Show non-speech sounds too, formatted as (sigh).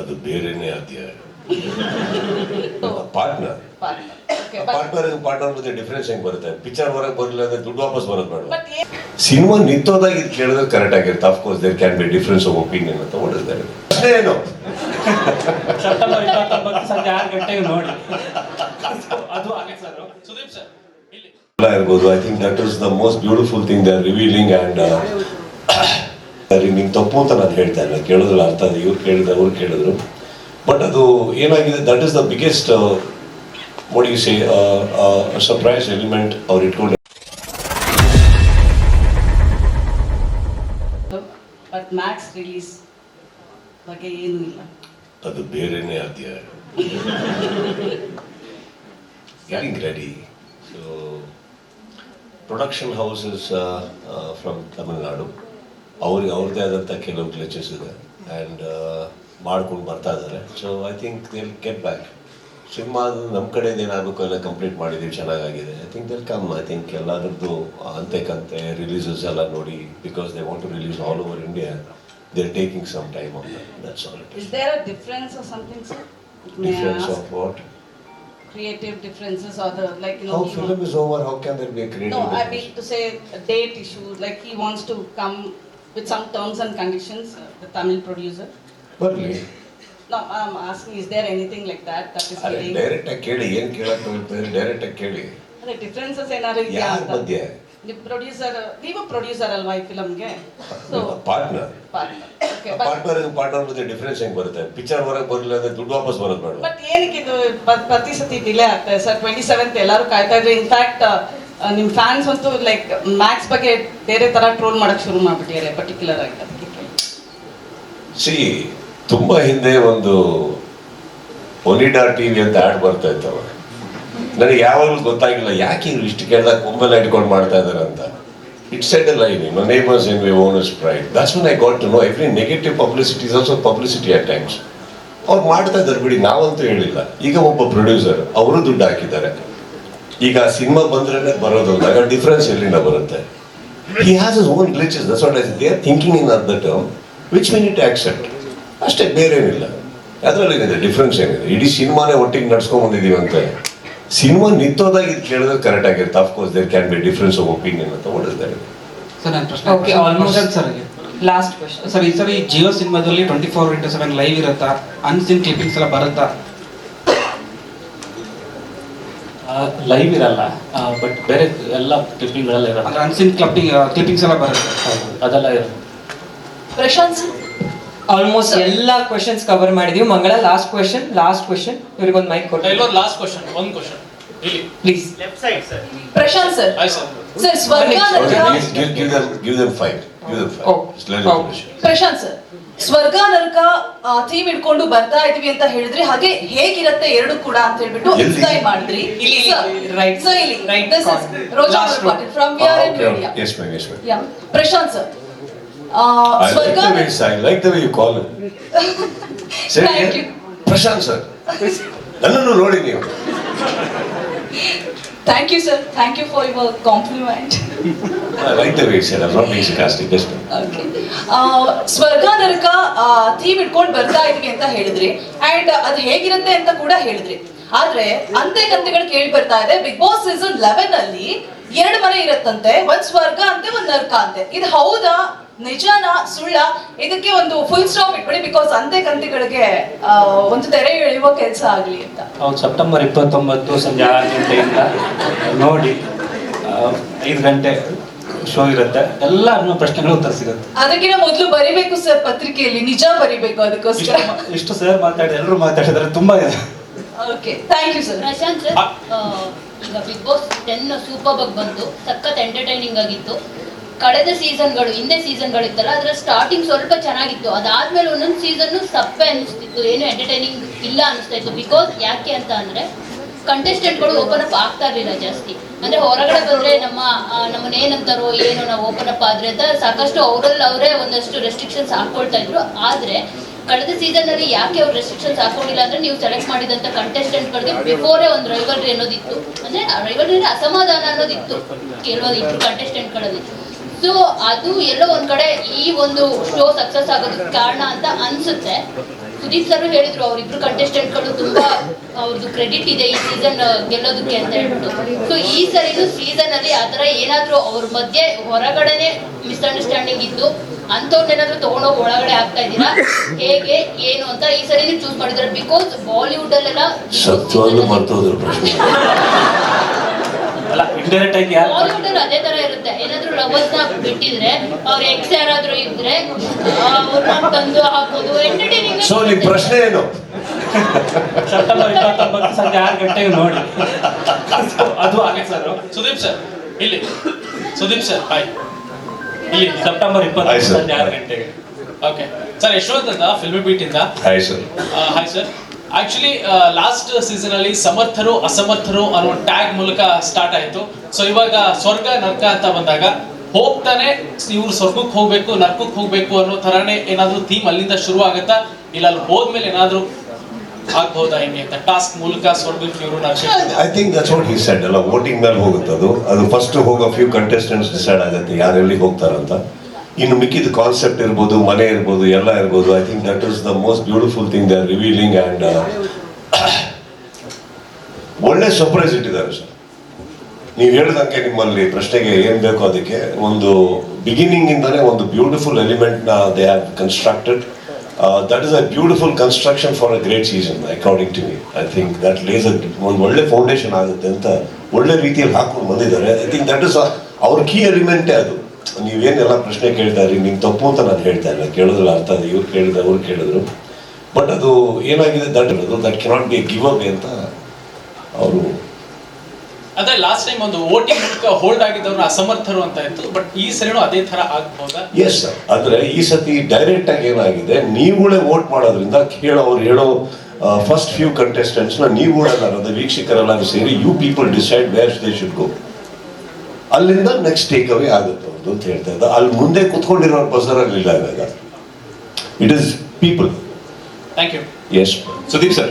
ಅದು ಬೇರೆನೇ ಅಧ್ಯಾಯ. ಪಾರ್ಟ್ನರ್ ಪಾರ್ಟ್ನರ್ ಪಾರ್ಟ್ನರ್ ಮತ್ತೆ ಡಿಫ್ರೆನ್ಸ್ ಹೆಂಗ್ ಬರುತ್ತೆ? ಪಿಕ್ಚರ್ ಹೊರಗೆ ಬರಲಿಲ್ಲ ಅಂದ್ರೆ ದುಡ್ಡು ವಾಪಸ್ ಬರೋದು ಬೇಡ. ಬಟ್ ಸಿನಿಮಾ ನಿಂತೋದಾಗ ಇದು ಕೇಳಿದ್ರೆ ಕರೆಕ್ಟ್ ಆಗಿರುತ್ತೆ. Of course there can be difference of opinion ಅಂತ ಹೊಡೆದಿದ್ದಾರೆ ಏನು? ಸೆಪ್ಟೆಂಬರ್ ಇಪ್ಪತ್ತೊಂಬತ್ತು ಸಂಜೆ ಆರು ಗಂಟೆಗೆ ನೋಡಿ. ಅದು ಆಗಿದೆ ಸರ್ ಸುದೀಪ್ ಸರ್ ಇರ್ಬೋದು. I think that is the most beautiful thing they are revealing and ನಿಂಗೆ ತಪ್ಪು ಅಂತ ನಾನು ಹೇಳ್ತಾ ಇಲ್ಲ. ಕೇಳಿದ್ರಲ್ಲ ಅರ್ಥ ಇದೆ ಇವ್ರು ಕೇಳಿದ್ರು ಅವ್ರು ಕೇಳಿದ್ರು. ಬಟ್ ಅದು ಏನಾಗಿದೆ that is the biggest what you say surprise element ಅವ್ರು ಇಟ್ಕೊಂಡು ಬಟ್ ಮ್ಯಾಕ್ಸ್ ರಿಲೀಸ್ ಬಗ್ಗೆ ಏನೂ ಇಲ್ಲ. ಅದು ಬೇರೆನೇ getting ready so production houses from Tamil Nadu ಅವ್ರಿಗೆ ಅವ್ರದ್ದೇ ಆದಂಥ ಕೆಲವು ಗ್ಲಿಚಸ್ ಇದೆ. ಆ್ಯಂಡ್ ಮಾಡ್ಕೊಂಡು ಬರ್ತಾ ಇದ್ದಾರೆ. So I think they get back cinema ನಮ್ಮ ಕಡೆಯಿಂದ ಏನಾಗಬೇಕು ಎಲ್ಲ ಕಂಪ್ಲೀಟ್ ಮಾಡಿದ್ದೀವಿ ಚೆನ್ನಾಗಾಗಿದೆ. I think they'll come I think ಎಲ್ಲದರದ್ದು ಅಂತೆ ಕಂತೆ ರಿಲೀಸಸ್ ಎಲ್ಲ ನೋಡಿ because they want to release all over India they are taking some time on that's all it is there a difference or something sir difference of what creative differences or the like you know How film is over, how can there be a creative no I difference? mean to say date issue like he wants to come with some terms and conditions uh, the Tamil producer. ಬರ್ಲಿ no I'm asking is there anything like that that is ಅರೆ leading direct ಆಗಿ ಕೇಳಿ ಏನ್ ಕೇಳಕ್ ಹೋಗ್ತಾರೆ direct ಆಗಿ ಕೇಳಿ. ಅದೇ ಡಿಫ್ರೆನ್ಸಸ್ ಏನಾದ್ರು ಇದೆಯಾ ಯಾರ ಅಂತ? ಮಧ್ಯೆ? ನೀವು ಪ್ರೊಡ್ಯೂಸರ್ ನೀವು ಪ್ರೊಡ್ಯೂಸರ್ ಅಲ್ವಾ ಈ ಫಿಲಮ್ಗೆ so partner okay but partner partner ಜೊತೆ ಡಿಫ್ರೆನ್ಸ್ ಹೆಂಗ್ ಬರುತ್ತೆ? ಪಿಕ್ಚರ್ ಹೊರಗೆ ಬರಲಿಲ್ಲ ಅಂದ್ರೆ ದುಡ್ಡು ವಾಪಸ್ ಬರೋದು ಬೇಡ. ಬಟ್ ಏನಕ್ಕೆ ಇದು ಪ್ರತಿ ಸತಿ ಡಿಲೇ ಆಗ್ತಾ ಇದೆ? ಸರ್ ಟ್ವೆಂಟಿ ಸೆವೆಂತ್ ಎಲ್ಲರೂ ಕಾಯ್ತಾ ಇದ್ರು ಇನ್ಫ್ಯಾಕ್ಟ್ ನಿಮ್ಮ ಫ್ಯಾನ್ಸ್ ಅಂತೂ ಲೈಕ್ ಮ್ಯಾಕ್ಸ್ ಬಗ್ಗೆ ಬೇರೆ ತರ ಟ್ರೋಲ್ ಮಾಡಕ್ ಶುರು ಮಾಡ್ಬಿಟ್ಟಿದ್ದಾರೆ ಪರ್ಟಿಕ್ಯುಲರ್ ಆಗಿ ಸಿ, ತುಂಬಾ ಹಿಂದೆ ಒಂದು ಒನಿಡಾ ಟಿವಿ ಅಂತ ಆಡ್ ಬರ್ತಾ ಇತ್ತವ ನನಗೆ ಯಾವಾಗಲೂ ಗೊತ್ತಾಗಿಲ್ಲ, ಯಾಕೆ ಇವ್ರು ಇಷ್ಟು ಕೇಳಿದಾಗ ಕೊಂಬೆಲ್ಲ ಇಟ್ಕೊಂಡು ಮಾಡ್ತಾ ಇದಾರೆ ಅಂತ. It's set a line my neighbours in we owners pride that's one I got to know every negative publicity is also publicity at times ಅವ್ರು ಮಾಡ್ತಾ ಇದ್ದಾರೆ ಬಿಡಿ, ನಾವಂತೂ ಹೇಳಿಲ್ಲ. ಈಗ ಒಬ್ಬ ಪ್ರೊಡ್ಯೂಸರ್ ಅವರು ದುಡ್ಡು ಹಾಕಿದ್ದಾರೆ. ಈಗ ಸಿನಿಮಾ ಬಂದ್ರೆ ಬರೋದು ಆಗ ಡಿಫ್ರೆನ್ಸ್ ಎಲ್ಲಿಂದ ಬರುತ್ತೆ? He has is own glitches that's what is they are thinking in at the term which we it accept ಅಷ್ಟೇ ಬೇರೆ ಏನಿಲ್ಲ ಅದರಲ್ಲಿ ಏನಿದೆ? ಡಿಫ್ರೆನ್ಸ್ ಏನಿದೆ? ಇಡೀ ಸಿನಿಮಾನೇ ಒಟ್ಟಿಗೆ ನಡ್ಸ್ಕೊಂಡ್ ಬಂದಿದ್ದೀವಿ ಅಂತ. ಸಿನಿಮಾ ನಿಂತೋದಾಗ ಇದು ಕೇಳಿದ್ರೆ ಕರೆಕ್ಟ್ ಆಗಿರುತ್ತೆ. Of course there can be difference of opinion ಅಂತ ಓಡಿಸ್ತಾರೆ. ಸರ್ ನನ್ನ ಪ್ರಶ್ನೆ okay sir. Last question sir ಈ ಸರಿ ಜಿಯೋ ಸಿನಿಮಾದಲ್ಲಿ twenty four into seven live ಇರುತ್ತಾ? ಅನ್ಸಿನ್ ಕ್ಲಿಪ್ಪಿಂಗ್ಸ್ ಎಲ್ಲ ಬರುತ್ತಾ? ಲೈವ್ ಇರಲ್ಲ. ಬಟ್ ಬೇರೆ ಎಲ್ಲ ಕ್ಲಿಪ್ಪಿಂಗ್ಗಳೆಲ್ಲ ಅಂದ್ರೆ ಇರಲ್ಲ ಅನ್ಸಿನ್ ಕ್ಲಪ್ಪಿಂಗ್ ಕ್ಲಿಪ್ಪಿಂಗ್ಸ್ ಎಲ್ಲ ಬರುತ್ತೆ. ಹೌದು, ಅದೆಲ್ಲ ಇರಲ್ಲ ಪ್ರಶಾಂತ್ ಆಲ್ಮೋಸ್ಟ್ ಎಲ್ಲಾ ಕ್ವಶನ್ಸ್ ಕವರ್ ಮಾಡಿದೀವಿ. Mangala last question last question ಇವ್ರಿಗೊಂದು mike ಕೊಡಿ ಎಲ್ಲರೂ ಲಾಸ್ಟ್ ಕ್ವಶನ್ ಒಂದು ಕ್ವಶನ್ ಇಲ್ಲಿ ಪ್ಲೀಸ್ ಪ್ರಶಾಂತ್ ಸರ್ ಆಯ್ತು ಸರ್ ಸರ್ ಸ್ವರ್ಗ give give give them five give them five. Prashant sir ಸ್ವರ್ಗ ನರಕ ಥೀಮ್ ಇಟ್ಕೊಂಡು ಬರ್ತಾ ಇದೀವಿ ಅಂತ ಹೇಳಿದ್ರಿ ಹಾಗೆ ಹೇಗಿರತ್ತೆ ಎರಡು ಕೂಡ ಅಂತ ಹೇಳ್ಬಿಟ್ಟು? ಎಕ್ಸ್ಪ್ಲೈನ್ ಮಾಡಿದ್ರಿ. ಇಲ್ಲಿ, ಇಲ್ಲಿ, right. ಸರ್ ಇಲ್ಲಿ right this is Roja Last from VR in okay, media okay. Yes, ma'am, yes, yeah Prashant sir I like ಸ್ವರ್ಗ the way, the like you call. Prashant sir ನನ್ನನ್ನು ನೋಡಿ ನೀವು. (laughs) Thank you sir thank you for your compliment I like the way you said, I'm not being sarcastic, just Okay. ಆ, ಸ್ವರ್ಗ ನರಕ theme ಇಟ್ಕೊಂಡು ಬರ್ತಾ ಇದೀವಿ ಅಂತ ಹೇಳಿದ್ರಿ. ಅಂಡ್ ಅದ್ ಹೇಗಿರುತ್ತೆ ಅಂತ ಕೂಡ ಹೇಳಿದ್ರಿ. ಆದ್ರೆ ಅಂತೆ ಕಂತೆಗಳು ಕೇಳಿ ಬರ್ತಾ ಇದೆ. ಬಿಗ್ ಬಾಸ್ ಸೀಸನ್ ಲೆವೆನ್ ಅಲ್ಲಿ ಎರಡು ಮನೆ ಇರತ್ತಂತೆ. ಒಂದ್ ಸ್ವರ್ಗ ಅಂತೆ ಒಂದ್ ನರಕ ಅಂತೆ. ಇದು ಹೌದಾ? ನಿಜಾನ ಸುಳ್ಳ ಇದಕ್ಕೆ ಒಂದು ಫುಲ್ ಸ್ಟಾಪ್ ಇಟ್ಬಿಡಿ ಬಿಕಾಸ್ ಅಂತೆ ಕಂತಿಗಳಿಗೆ ಒಂದು ತೆರೆ ಎಳೆಯುವ ಕೆಲಸ ಆಗಲಿ ಅಂತ. ಹೌದು ಸೆಪ್ಟೆಂಬರ್ ಇಪ್ಪತ್ತೊಂಬತ್ತು ಸಂಜೆ ಆರು ಗಂಟೆಯಿಂದ ನೋಡಿ ಐದು ಗಂಟೆ ಶೋ ಇರುತ್ತೆ. ಎಲ್ಲ ನಿಮ್ಮ ಪ್ರಶ್ನೆಗಳು ಉತ್ತರ ಸಿಗುತ್ತೆ. ಅದಕ್ಕಿಂತ ಮೊದಲು ಬರಿಬೇಕು ಸರ್ ಪತ್ರಿಕೆಯಲ್ಲಿ ನಿಜ ಬರಿಬೇಕು ಅದಕ್ಕೋಸ್ಕರ. ಇಷ್ಟು ಸರ್ ಮಾತಾಡಿ ಎಲ್ಲರೂ ಮಾತಾಡಿದ್ರೆ ತುಂಬಾ ಇದೆ. Okay thank you sir Prashant ಈಗ ಬಿಗ್ ಬಾಸ್ ಟೆನ್ ಸೂಪರ್ ಬಗ್ ಬಂತು ಸಖತ್ ಎಂಟರ್ಟೈನಿಂಗ್ ಆಗಿತ್ತು. ಕಳೆದ ಸೀಸನ್ಗಳು, ಹಿಂದೆ ಸೀಸನ್ಗಳು ಇತ್ತಲ್ಲ, ಅದರ ಸ್ಟಾರ್ಟಿಂಗ್ ಸ್ವಲ್ಪ ಚೆನ್ನಾಗಿತ್ತು. ಅದಾದ್ಮೇಲೆ ಒಂದೊಂದು ಸೀಸನ್ ಸಪ್ಪೆ ಅನಿಸ್ತಿತ್ತು. ಏನು ಎಂಟರ್ಟೈನಿಂಗ್ ಇಲ್ಲ ಅನಿಸ್ತಾ ಇತ್ತು. ಬಿಕಾಸ್ ಯಾಕೆ ಅಂತ ಅಂದ್ರೆ ಕಂಟೆಸ್ಟೆಂಟ್ಗಳು ಓಪನ್ ಅಪ್ ಆಗ್ತಾ ಇರಲಿಲ್ಲ ಜಾಸ್ತಿ. ಅಂದ್ರೆ ಹೊರಗಡೆ ಬಂದ್ರೆ ನಮ್ಮ ನಮ್ಮನ್ನ ಏನಂತಾರೋ ಏನೋ ನಾವು ಓಪನ್ ಅಪ್ ಆದ್ರೆ ಅಂತ ಸಾಕಷ್ಟು ಅವರಲ್ಲಿ ಅವರೇ ಒಂದಷ್ಟು ರೆಸ್ಟ್ರಿಕ್ಷನ್ಸ್ ಹಾಕೊಳ್ತಾ ಇದ್ರು. ಆದ್ರೆ, ಕಳೆದ ಸೀಸನ್ ಅಲ್ಲಿ ಯಾಕೆ ಅವ್ರು ರೆಸ್ಟ್ರಿಕ್ಷನ್ಸ್ ಹಾಕೊಂಡಿಲ್ಲ ಅಂದ್ರೆ ನೀವು ಸೆಲೆಕ್ಟ್ ಮಾಡಿದಂತ ಕಂಟೆಸ್ಟೆಂಟ್ ಗಳಿಗೆ ಬಿಫೋರೇ ಒಂದು ರೈವಲ್ರಿ ಅನ್ನೋದಿತ್ತು. ಅಂದ್ರೆ ರೈವಲ್ರಿ ಅಸಮಾಧಾನ ಅನ್ನೋದಿತ್ತು. ಕೆಲವೊಂದು ಇಬ್ರು ಕಂಟೆಸ್ಟೆಂಟ್ಗಳಲ್ಲಿ ಸೊ ಅದು ಎಲ್ಲೋ ಒಂದ್ ಕಡೆ ಈ ಒಂದು ಶೋ ಸಕ್ಸಸ್ ಆಗೋದಕ್ಕೆ ಕಾರಣ ಅಂತ ಅನ್ಸುತ್ತೆ. ಸುದೀಪ್ ಸರ್ ಹೇಳಿದ್ರು ಅವರಿಬ್ರು ಕಂಟೆಸ್ಟೆಂಟ್ಗಳು ತುಂಬಾ ಅವ್ರದ್ದು ಕ್ರೆಡಿಟ್ ಇದೆ ಈ ಸೀಸನ್ ಗೆಲ್ಲೋದಕ್ಕೆ ಅಂತ ಹೇಳ್ಬಿಟ್ಟು. ಸೊ ಈ ಸರಿದು ಸೀಸನ್ ಅಲ್ಲಿ ಆತರ ಏನಾದ್ರೂ ಅವ್ರ ಮಧ್ಯೆ ಹೊರಗಡೆನೆ ಮಿಸ್ಅಂಡರ್ಸ್ಟ್ಯಾಂಡಿಂಗ್ ಇದ್ದು ಏನಾದ್ರೂ ತಗೊಂಡೋಗಿ ಒಳಗಡೆ ಆಗ್ತಾ ಇದ್ದೀರಾ? ಹೇಗೆ ಏನು ಅಂತ ಈ ಸರಿನೂ ಚೂಸ್ ಮಾಡಿದ್ದಾರೆ. ಬಿಕಾಸ್ ಬಾಲಿವುಡ್ ಅಲ್ಲೆಲ್ಲ ಸತ್ಯವಾಗ್ಲೂ ಮರ್ತೋದ್ರು ಪ್ರಶ್ನೆ. (laughs) ಅಲ್ಲ ಇಂಡೈರೆಕ್ಟ್ ಆಗಿ ಯಾರು ಬಾಲಿವುಡ್ ಅಲ್ಲಿ ಅದೇ ತರ ಏನಾದ್ರೂ ಲವರ್ಸ್ನ ಬಿಟ್ಟಿದ್ರೆ ಅವ್ರ ಎಕ್ಸ್ ಯಾರಾದ್ರೂ ಇದ್ರೆ ಅವ್ರನ್ನ ತಂದು ಹಾಕೋದು ಎಂಟರ್ಟೈನಿಂಗ್ ಸೊ ನಿಮ್ ಪ್ರಶ್ನೆ ಏನು? ಸೆಪ್ಟೆಂಬರ್ ಇಪ್ಪತ್ತೊಂಬತ್ತು ಸಂಜೆ ಆರು ಗಂಟೆಗೆ ನೋಡಿ. ಅದು ಹಾಗೆ ಸರ್ ಸುದೀಪ್ ಸರ್ ಇಲ್ಲಿ. ಸುದೀಪ್ ಸರ್ ಹಾಯ್ ಇಲ್ಲಿ ಸೆಪ್ಟೆಂಬರ್ sir. ಸಂಜೆ ಆರು ಗಂಟೆಗೆ. ಓಕೆ ಸರ್ ಯಶವಂತ್ ಅಂತ ಫಿಲ್ಮಿ ಬೀಟ್ ಇಂದ hi sir hi sir actually last season ಅಲ್ಲಿ ಸಮರ್ಥರು, ಅಸಮರ್ಥರು ಅನ್ನೋ ಟ್ಯಾಗ್ ಮೂಲಕ ಸ್ಟಾರ್ಟ್ ಆಯ್ತು. ಸೊ ಇವಾಗ ಸ್ವರ್ಗ, ನರ್ಕ ಅಂತ ಬಂದಾಗ ಹೋಗ್ತಾನೆ, ಇವ್ರು ಸ್ವರ್ಗಕ್ಕೆ ಹೋಗ್ಬೇಕು, ನರ್ಕಕ್ಕೆ ಹೋಗ್ಬೇಕು ಅನ್ನೋ ತರಾನೇ ಏನಾದ್ರೂ ಥೀಮ್ ಅಲ್ಲಿಂದ ಶುರು ಆಗುತ್ತಾ? ಇಲ್ಲ, ಅಲ್ಲಿ ಹೋದ್ಮೇಲೆ ಏನಾದ್ರೂ ಆಗ್ಬಹುದಾ ಅಂತ ಟಾಸ್ಕ್ ಮೂಲಕ ಸ್ವರ್ಗಕ್ಕೆ I think that's what said voting ಮೇಲೆ ಹೋಗುತ್ತೆ ಅದು. ಅದು ಫಸ್ಟ್ ಹೋಗೋ ಫ್ಯೂ ಕಂಟೆಸ್ಟೆಂಟ್ಸ್ ಡಿಸೈಡ್ ಆಗುತ್ತೆ ಯಾರು ಎಲ್ಲಿ ಹೋಗ್ತಾರಂತ. ಇನ್ನು ಮಿಕ್ಕಿದ ಕಾನ್ಸೆಪ್ಟ್ ಇರ್ಬೋದು, ಮನೆ ಇರ್ಬೋದು, ಎಲ್ಲ ಇರ್ಬೋದು. I think that is the most beautiful thing they are revealing and ಒಳ್ಳೆ ಸರ್ಪ್ರೈಸ್ ಇಟ್ಟಿದ್ದಾರೆ ಸರ್ ನೀವು ಹೇಳ್ದಂಗೆ ನಿಮ್ಮಲ್ಲಿ ಪ್ರಶ್ನೆಗೆ ಏನು ಬೇಕೋ ಅದಕ್ಕೆ ಒಂದು ಬಿಗಿನಿಂಗ್ ಇಂದಾನೆ ಒಂದು beautiful ಎಲಿಮೆಂಟ್ನ they have constructed that is a beautiful construction for a great season according to me I think that lays ಒಂದು ಒಳ್ಳೆ ಫೌಂಡೇಶನ್ ಆಗುತ್ತೆ ಅಂತ ಒಳ್ಳೆ ರೀತಿಯಲ್ಲಿ ಹಾಕೊಂಡು ಬಂದಿದ್ದಾರೆ. ಐ ಥಿಂಕ್ ದಟ್ ಇಸ್ ಅವ್ರ ಕೀ ಎಲಿಮೆಂಟೇ ಅದು. ನೀವೇನೆಲ್ಲ ಪ್ರಶ್ನೆ ಕೇಳ್ತಾ ಇರಿ ನಿಮ್ಗೆ ತಪ್ಪು ಅಂತ ನಾನು ಹೇಳ್ತಾ ಇಲ್ಲ ಕೇಳಿದ್ರು ಅರ್ಥ ಇದೆ ಇವ್ರು ಕೇಳಿದ್ರು ಅವ್ರು ಕೇಳಿದ್ರು. ಬಟ್ ಅದು ಏನಾಗಿದೆ ದಟ್ ಇರೋದು that cannot be give up ಅಂತ ಅವರು ಅದೇ ಲಾಸ್ಟ್ ಟೈಮ್ ಒಂದು ವೋಟಿಂಗ್ ಮೂಲಕ ಹೋಲ್ಡ್ ಆಗಿದ್ದವ್ರು ಅಸಮರ್ಥರು ಅಂತ ಇತ್ತು ಬಟ್ ಈ ಸರಿನೂ ಅದೇ ತರ ಆಗ್ಬಹುದಾ ಎಸ್ ಆದ್ರೆ ಈ ಸತಿ ಡೈರೆಕ್ಟ್ ಆಗಿ ಏನಾಗಿದೆ ನೀವುಗಳೇ ವೋಟ್ ಮಾಡೋದ್ರಿಂದ ಕೇಳೋ ಅವ್ರು ಹೇಳೋ ಫಸ್ಟ್ ಫ್ಯೂ ಕಂಟೆಸ್ಟೆಂಟ್ಸ್ನ ನೀವುಗಳೆಲ್ಲರೂ ವೀಕ್ಷಕರೆಲ್ಲರೂ ಸೇರಿ you people decide where they should go ಅಲ್ಲಿಂದ ನೆಕ್ಸ್ಟ್ ಟೇಕ್ ಅವೇ ಆಗುತ್ತೆ. ಅವ್ರದ್ದು ಅಂತ ಹೇಳ್ತಾ ಇದ್ದ. ಅಲ್ಲಿ ಮುಂದೆ ಕುತ್ಕೊಂಡಿರೋ ಬಸರ್ ಇಲ್ಲ ಇವಾಗ. It is people thank you yes Sudeep sir